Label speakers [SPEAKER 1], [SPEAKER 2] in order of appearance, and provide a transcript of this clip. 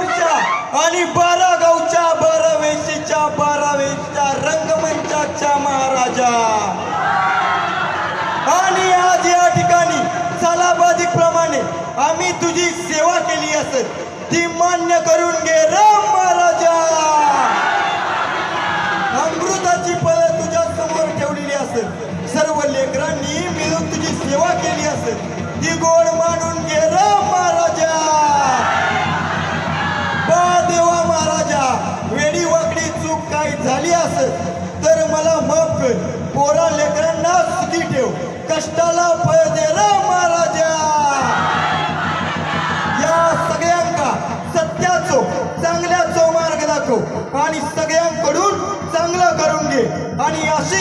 [SPEAKER 1] पंढरपूरच्या आणि बारा गावच्या बारावेशीच्या रंगमंचाच्या महाराजा. आणि आज या ठिकाणी सलाबाधिक प्रमाणे आम्ही तुझी सेवा केली असत ती मान्य करून घे राम महाराजा. अमृताची पद तुझ्या समोर ठेवलेली असत सर्व लेकरांनी मिळून तुझी सेवा केली असत ती गोड असेल तर मला माफ कर. पोरा लेकरांना सुखी ठेव. कष्टाला फळ दे राम महाराजा. या सगळ्यांका सत्याचो चांगल्याचो मार्ग दाखव आणि सगळ्यांकडून चांगलं करून घे. आणि असे